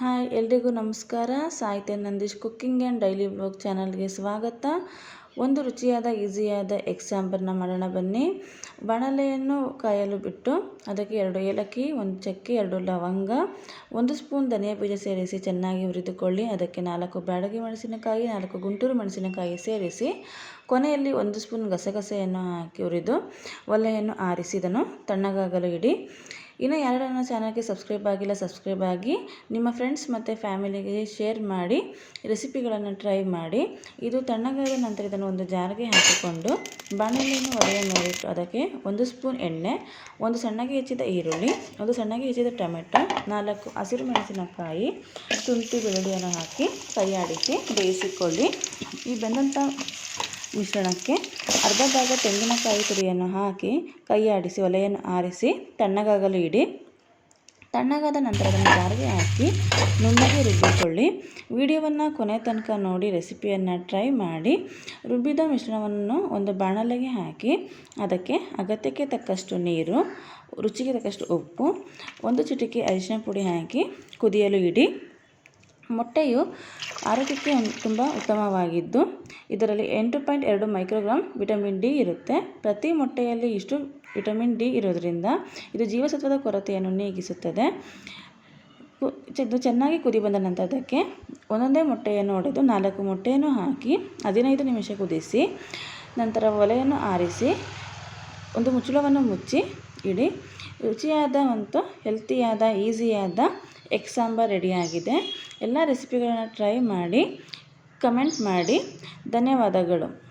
Hi, ಎಲ್ರಿಗೂ ನಮಸ್ಕಾರ. Sahitya Nandish cooking and daily blog ಚಾನಲ್ಗೆ ಸ್ವಾಗತ. ಒಂದು ರುಚಿಯಾದ, ಈಸಿಯಾದ ಎಗ್ ಸಾಂಬಾರನ್ನ ಮಾಡೋಣ ಬನ್ನಿ. ಬಾಣಲೆಯನ್ನು ಕಾಯಲು ಬಿಟ್ಟು ಅದಕ್ಕೆ ಎರಡು ಏಲಕ್ಕಿ, ಒಂದು ಚಕ್ಕೆ, ಎರಡು ಲವಂಗ, ಒಂದು ಸ್ಪೂನ್ ಧನಿಯಾ ಬೀಜ ಸೇರಿಸಿ ಚೆನ್ನಾಗಿ ಹುರಿದುಕೊಳ್ಳಿ. ಅದಕ್ಕೆ ನಾಲ್ಕು ಬ್ಯಾಡಗಿ ಮೆಣಸಿನಕಾಯಿ, ನಾಲ್ಕು ಗುಂಟೂರು ಮೆಣಸಿನಕಾಯಿ ಸೇರಿಸಿ ಕೊನೆಯಲ್ಲಿ ಒಂದು ಸ್ಪೂನ್ ಗಸಗಸೆಯನ್ನು ಹಾಕಿ ಹುರಿದು ಒಲೆಯನ್ನು ಆರಿಸಿ, ಇದನ್ನು ತಣ್ಣಗಾಗಲು ಇಡಿ. ಇನ್ನು ಯಾರು ನನ್ನ ಚಾನಲ್ಗೆ ಸಬ್ಸ್ಕ್ರೈಬ್ ಆಗಿಲ್ಲ, ಸಬ್ಸ್ಕ್ರೈಬ್ ಆಗಿ ನಿಮ್ಮ ಫ್ರೆಂಡ್ಸ್ ಮತ್ತು ಫ್ಯಾಮಿಲಿಗೆ ಶೇರ್ ಮಾಡಿ ರೆಸಿಪಿಗಳನ್ನು ಟ್ರೈ ಮಾಡಿ. ಇದು ತಣ್ಣಗಾದ ನಂತರ ಇದನ್ನು ಒಂದು ಜಾರಿಗೆ ಹಾಕಿಕೊಂಡು ಬಾಣಲೆಯನ್ನು ಒಲೆಯ ಮೇಲಿಟ್ಟು ಅದಕ್ಕೆ ಒಂದು ಸ್ಪೂನ್ ಎಣ್ಣೆ, ಒಂದು ಸಣ್ಣಗೆ ಹೆಚ್ಚಿದ ಈರುಳ್ಳಿ, ಒಂದು ಸಣ್ಣಗೆ ಹೆಚ್ಚಿದ ಟೊಮೆಟೊ, ನಾಲ್ಕು ಹಸಿರು ಮೆಣಸಿನಕಾಯಿ ಶುಂಠಿ ಬೆಳ್ಳುಳ್ಳಿಯನ್ನು ಹಾಕಿ ಕೈಯಾಡಿಸಿ ಬೇಯಿಸಿಕೊಳ್ಳಿ. ಈ ಬೆಂದಂಥ ಮಿಶ್ರಣಕ್ಕೆ ಅರ್ಧ ಭಾಗ ತೆಂಗಿನಕಾಯಿ ತುರಿಯನ್ನು ಹಾಕಿ ಕೈಯಾಡಿಸಿ, ಒಲೆಯನ್ನು ಆರಿಸಿ, ತಣ್ಣಗಾಗಲು ಇಡಿ. ತಣ್ಣಗಾದ ನಂತರ ಅದನ್ನು ಜಾರಿಗೆ ಹಾಕಿ ನುಣ್ಣಗೆ ರುಬ್ಬಿಕೊಳ್ಳಿ. ವಿಡಿಯೋವನ್ನು ಕೊನೆ ತನಕ ನೋಡಿ ರೆಸಿಪಿಯನ್ನು ಟ್ರೈ ಮಾಡಿ. ರುಬ್ಬಿದ ಮಿಶ್ರಣವನ್ನು ಒಂದು ಬಾಣಲೆಗೆ ಹಾಕಿ ಅದಕ್ಕೆ ಅಗತ್ಯಕ್ಕೆ ತಕ್ಕಷ್ಟು ನೀರು, ರುಚಿಗೆ ತಕ್ಕಷ್ಟು ಉಪ್ಪು, ಒಂದು ಚಿಟಿಕೆ ಅರಿಶಿನ ಪುಡಿ ಹಾಕಿ ಕುದಿಯಲು ಇಡಿ. ಮೊಟ್ಟೆಯು ಆರೋಗ್ಯಕ್ಕೆ ತುಂಬ ಉತ್ತಮವಾಗಿದ್ದು, ಇದರಲ್ಲಿ ಎಂಟು ಪಾಯಿಂಟ್ ಎರಡು ಮೈಕ್ರೋಗ್ರಾಮ್ ವಿಟಮಿನ್ ಡಿ ಇರುತ್ತೆ. ಪ್ರತಿ ಮೊಟ್ಟೆಯಲ್ಲಿ ಇಷ್ಟು ವಿಟಮಿನ್ ಡಿ ಇರೋದರಿಂದ ಇದು ಜೀವಸತ್ವದ ಕೊರತೆಯನ್ನು ನೀಗಿಸುತ್ತದೆ. ಇದು ಚೆನ್ನಾಗಿ ಕುದಿ ಬಂದ ನಂತರ ಅದಕ್ಕೆ ಒಂದೊಂದೇ ಮೊಟ್ಟೆಯನ್ನು ಒಡೆದು ನಾಲ್ಕು ಮೊಟ್ಟೆಯನ್ನು ಹಾಕಿ ಹದಿನೈದು ನಿಮಿಷ ಕುದಿಸಿ, ನಂತರ ಒಲೆಯನ್ನು ಆರಿಸಿ, ಒಂದು ಮುಚ್ಚಳವನ್ನು ಮುಚ್ಚಿ ಇಡಿ. ರುಚಿಯಾದ ಮತ್ತು ಹೆಲ್ತಿಯಾದ ಈಸಿಯಾದ ಎಗ್ ಸಾಂಬಾರ್ ರೆಡಿಯಾಗಿದೆ. ಎಲ್ಲ ರೆಸಿಪಿಗಳನ್ನ ಟ್ರೈ ಮಾಡಿ ಕಮೆಂಟ್ ಮಾಡಿ. ಧನ್ಯವಾದಗಳು.